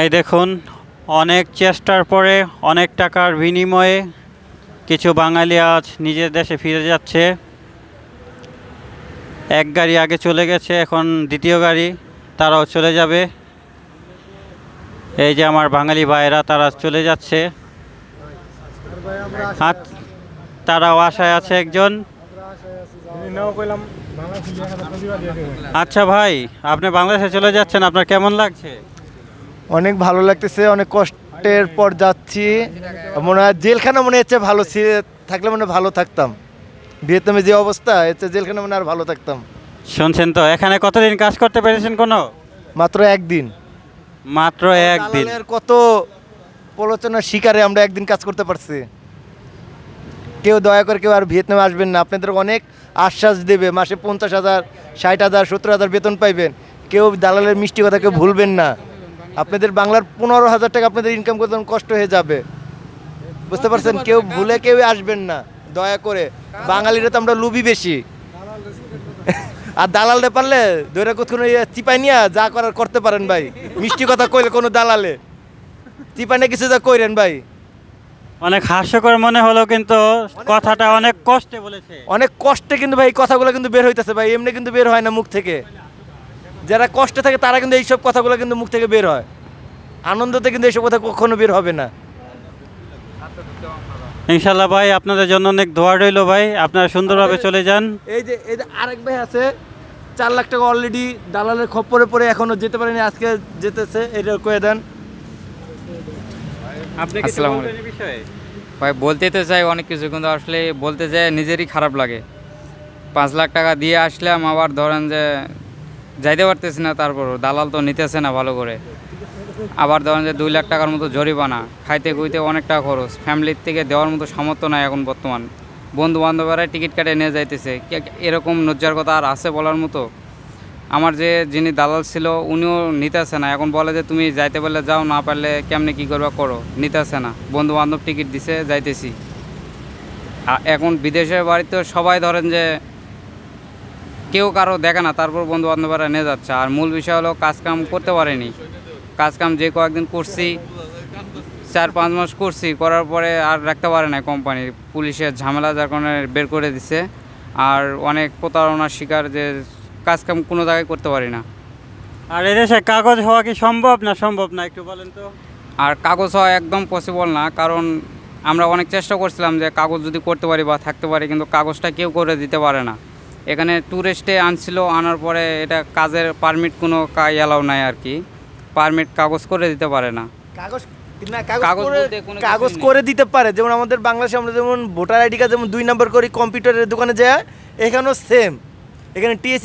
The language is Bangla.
এই দেখুন, অনেক চেষ্টার পরে, অনেক টাকার বিনিময়ে কিছু বাঙালি আজ নিজের দেশে ফিরে যাচ্ছে। এক গাড়ি আগে চলে গেছে, এখন দ্বিতীয় গাড়ি, তারাও চলে যাবে। এই যে আমার বাঙালি ভাইয়েরা, তারা চলে যাচ্ছে। তারাও আশায় আছে একজন। আচ্ছা ভাই, আপনি বাংলাদেশে চলে যাচ্ছেন, আপনার কেমন লাগছে? অনেক ভালো লাগতেছে অনেক কষ্টের পর যাচ্ছি। মনে হয় জেলখানা মনে হচ্ছে ভালো থাকলে মনে হয় ভালো থাকতাম। ভিয়েতনামে যে অবস্থা হচ্ছে জেলখানা মনে আর ভালো থাকতাম। শুনছেন তো এখানে কতদিন কাজ করতে পেরেছেন কোনো? মাত্র একদিন। মাত্র একদিন। কত প্রলোচনার শিকারে আমরা একদিন কাজ করতে পারছি। কেউ দয়া করে কেউ আর ভিয়েতনামে আসবেন না। আপনাদের অনেক আশ্বাস দেবে মাসে পঞ্চাশ হাজার ষাট হাজার সত্তর হাজার বেতন পাইবেন। কেউ দালালের মিষ্টি কথা কেউ ভুলবেন না। আপনাদের বাংলার পনেরো হাজার টাকা আপনাদের ইনকাম করতে কষ্ট হয়ে যাবে। বুঝতে পারছেন? কেউ ভুলে কেউ আসবেন না দয়া করে। বাঙালিরা তো আমরা লুবি বেশি। আর দালালে পারলে দৈরা কোথাও চিপাই নিয়া যা করার করতে পারেন ভাই। মিষ্টি কথা কইলে কোনো দালালে। চিপাই নিয়ে কিছু যা কইরেন ভাই। অনেক হাস্যকর মনে হলো কিন্তু কথাটা অনেক কষ্টে বলেছে। অনেক কষ্টে কিন্তু ভাই কথাগুলো কিন্তু বের হইতেছে ভাই এমনি কিন্তু বের হয় না মুখ থেকে। যারা কষ্টে থাকে তারা কিন্তু এইসব কথাগুলো কিন্তু মুখ থেকে বের হয়। আনন্দতে কিন্তু এইসব কথা কখনো বের হবে না। ইনশাল্লাহ ভাই আপনাদের জন্য অনেক দোয়া রইল ভাই। আপনারা সুন্দরভাবে চলে যান। এই যে এই যে আরেক ভাই আছে চার লাখ টাকা অলরেডি দালালের খপ্পরে পরে এখনও যেতে পারেনি আজকে যেতেছে এটা কয়ে দেন। আসসালামু ভাই বলতে তো চাই অনেক কিছু কিন্তু আসলে বলতে চাই নিজেরই খারাপ লাগে। পাঁচ লাখ টাকা দিয়ে আসলাম আবার ধরেন যে যাইতে পারতেছি না তারপরও। দালাল তো নিতেছে না ভালো করে। আবার ধরেন যে দুই লাখ টাকার মতো জরিমানা, খাইতে খুইতে অনেক টাকা খরচ ফ্যামিলির থেকে দেওয়ার মতো সামর্থ্য নাই এখন বর্তমান। বন্ধু বান্ধবরা টিকিট কেটে নিয়ে যাইতেছে। এরকম নজ্জার কথা আর আছে বলার মতো? আমার যে যিনি দালাল ছিল, উনিও নিতেছে না। এখন বলে যে তুমি যাইতে পারলে যাও, না পারলে কেমনে কী করবা করো? নিতেছে না। বন্ধু বান্ধব টিকিট দিছে, যাইতেছি। এখন বিদেশের বাড়িতে সবাই ধরেন যে কেউ কারও দেখে না তারপর বন্ধু বান্ধবরা নিয়ে যাচ্ছে। আর মূল বিষয় হলো কাজ কাম করতে পারেনি। কাজ কাম যে কয়েকদিন করছি চার পাঁচ মাস করছি করার পরে আর রাখতে পারে না কোম্পানি পুলিশের ঝামেলা যার কারণে বের করে দিছে। আর অনেক প্রতারণার শিকার যে কাজ কাম কোনো জায়গায় করতে পারি না। আর এদেশে কাগজ হওয়া কি সম্ভব না সম্ভব না একটু বলেন তো? আর কাগজ হওয়া একদম পসিবল না কারণ আমরা অনেক চেষ্টা করছিলাম যে কাগজ যদি করতে পারি বা থাকতে পারি কিন্তু কাগজটা কেউ করে দিতে পারে না। এখানে ট্যুরিস্টে আনছিল আনার পরে এটা কাজের পারমিট কোনো অ্যালাউ নাই আর কি। পারমিট কাগজ করে দিতে পারে না। কাগজ না কাগজ কাগজ করে দিতে পারে। যেমন আমাদের বাংলাদেশে আমরা যেমন ভোটার আইডি কার্ড যেমন দুই নম্বর করি কম্পিউটারের দোকানে যায় এখানেও সেম এখানে টিএসি